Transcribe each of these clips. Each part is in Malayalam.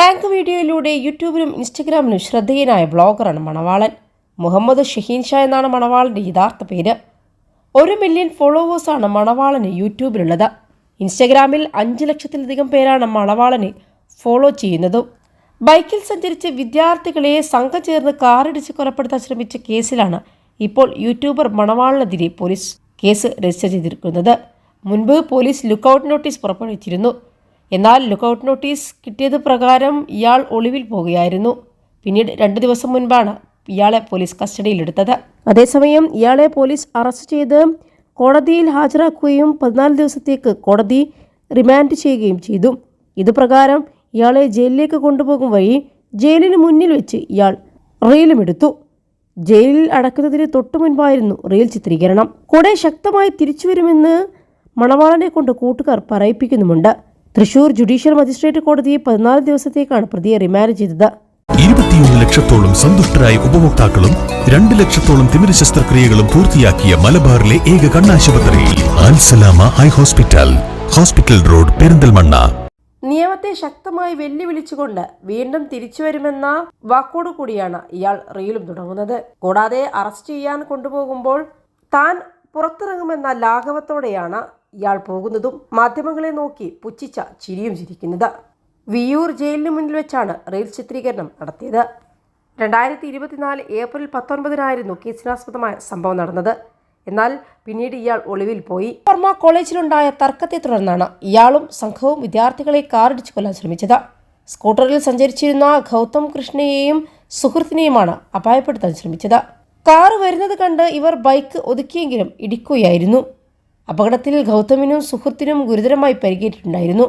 പ്രാങ്ക് വീഡിയോയിലൂടെ യൂട്യൂബിലും ഇൻസ്റ്റഗ്രാമിലും ശ്രദ്ധേയനായ ബ്ലോഗറാണ് മണവാളൻ. മുഹമ്മദ് ഷഹീൻ ഷാ എന്നാണ് മണവാളന്റെ യഥാർത്ഥ പേര്. ഒരു മില്യൺ ഫോളോവേഴ്സാണ് മണവാളന് യൂട്യൂബിലുള്ളത്. ഇൻസ്റ്റഗ്രാമിൽ അഞ്ച് ലക്ഷത്തിലധികം പേരാണ് മണവാളനെ ഫോളോ ചെയ്യുന്നതും. ബൈക്കിൽ സഞ്ചരിച്ച് വിദ്യാർത്ഥികളെ സംഘം ചേർന്ന് കാറിടിച്ച് കൊലപ്പെടുത്താൻ ശ്രമിച്ച കേസിലാണ് ഇപ്പോൾ യൂട്യൂബർ മണവാളിനെതിരെ പോലീസ് കേസ് രജിസ്റ്റർ ചെയ്തിരിക്കുന്നത്. മുൻപ് പോലീസ് ലുക്കൌട്ട് നോട്ടീസ് പുറപ്പെടുവിച്ചിരുന്നു. എന്നാൽ ലുക്കൌട്ട് നോട്ടീസ് കിട്ടിയത് പ്രകാരം ഇയാൾ ഒളിവിൽ പോകുകയായിരുന്നു. പിന്നീട് രണ്ട് ദിവസം മുൻപാണ് ഇയാളെ പോലീസ് കസ്റ്റഡിയിലെടുത്തത് അതേസമയം ഇയാളെ പോലീസ് അറസ്റ്റ് ചെയ്ത് കോടതിയിൽ ഹാജരാക്കുകയും പതിനാല് ദിവസത്തേക്ക് കോടതി റിമാൻഡ് ചെയ്യുകയും ചെയ്തു. ഇതുപ്രകാരം ഇയാളെ ജയിലിലേക്ക് കൊണ്ടുപോകും വഴി ജയിലിന് മുന്നിൽ വെച്ച് ഇയാൾ റീലും എടുത്തു. ജയിലിൽ അടക്കുന്നതിന് തൊട്ടു മുൻപായിരുന്നു റീൽ ചിത്രീകരണം. കൂടെ ശക്തമായി തിരിച്ചുവരുമെന്ന് മണവാളനെ കൊണ്ട് കൂട്ടുകാർ പറയിപ്പിക്കുന്നുമുണ്ട്. തൃശൂർ ജുഡീഷ്യൽ മജിസ്ട്രേറ്റ് കോടതിയെ പതിനാല് ദിവസത്തേക്കാണ് പ്രതിയെ റിമാൻഡ് ചെയ്തത്. ഇരുപത്തിയൊന്ന് ലക്ഷത്തോളം സന്തുഷ്ടരായ ഉപഭോക്താക്കളും രണ്ട് ലക്ഷത്തോളം തിമിര ശസ്ത്രക്രിയകളും പൂർത്തിയാക്കിയ മലബാറിലെ ഏക കണ്ണാശുപത്രി Al Salama eye hospital hospital road Perinthalmanna. നിയമത്തെ ശക്തമായി വെല്ലുവിളിച്ചുകൊണ്ട് വീണ്ടും തിരിച്ചുവരുമെന്ന വാക്കോടുകൂടിയാണ് ഇയാൾ റീലും തുടങ്ങുന്നത്. കൂടാതെ അറസ്റ്റ് ചെയ്യാൻ കൊണ്ടുപോകുമ്പോൾ താൻ പുറത്തിറങ്ങുമെന്ന ലാഘവത്തോടെയാണ് ഇയാൾ പോകുന്നതും മാധ്യമങ്ങളെ നോക്കി പുച്ഛിച്ച ചിരിയും ചിരിക്കുന്നത്. വിയൂർ ജയിലിന് മുന്നിൽ വെച്ചാണ് റെയിൽ ചിത്രീകരണം നടത്തിയത്. രണ്ടായിരത്തി ഇരുപത്തിനാല് ഏപ്രിൽ പത്തൊൻപതിനായിരുന്നു കേസിനാസ്പദമായ സംഭവം നടന്നത്. എന്നാൽ പിന്നീട് ഇയാൾ ഒളിവിൽ പോയി. വർമ്മ കോളേജിലുണ്ടായ തർക്കത്തെ തുടർന്നാണ് ഇയാളും സംഘവും വിദ്യാർത്ഥികളെ കാറിടിച്ചു കൊല്ലാൻ ശ്രമിച്ചത്. സ്കൂട്ടറിൽ സഞ്ചരിച്ചിരുന്ന ഗൗതം കൃഷ്ണയെയും സുഹൃത്തിനെയുമാണ് അപായപ്പെടുത്താൻ ശ്രമിച്ചത്. കാറ് വരുന്നത് കണ്ട് ഇവർ ബൈക്ക് ഒതുക്കിയെങ്കിലും ഇടിക്കുകയായിരുന്നു. അപകടത്തിൽ ഗൗതമിനും സുഹൃത്തിനും ഗുരുതരമായി പരിക്കേറ്റിട്ടുണ്ടായിരുന്നു.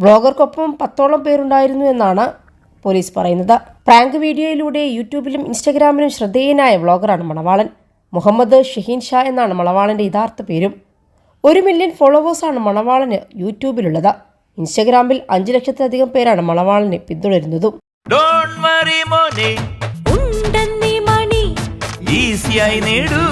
ബ്ലോഗർക്കൊപ്പം പത്തോളം പേരുണ്ടായിരുന്നു എന്നാണ് പോലീസ് പറയുന്നത്. പ്രാങ്ക് വീഡിയോയിലൂടെ യൂട്യൂബിലും ഇൻസ്റ്റഗ്രാമിലും ശ്രദ്ധേയനായ വ്ളോഗറാണ് മണവാളൻ. മുഹമ്മദ് ഷഹീൻ ഷാ എന്നാണ് മണവാളന്റെ യഥാർത്ഥ പേരും. ഒരു മില്യൺ ഫോളോവേഴ്സാണ് മണവാളന് യൂട്യൂബിലുള്ളത്. ഇൻസ്റ്റഗ്രാമിൽ അഞ്ചു ലക്ഷത്തിലധികം പേരാണ് മണവാളനെ പിന്തുടരുന്നതും. ഡോണ്ട് വറി മോനെ. ഉണ്ടെന്നീ മണി. ഈസിയായി നേടൂ.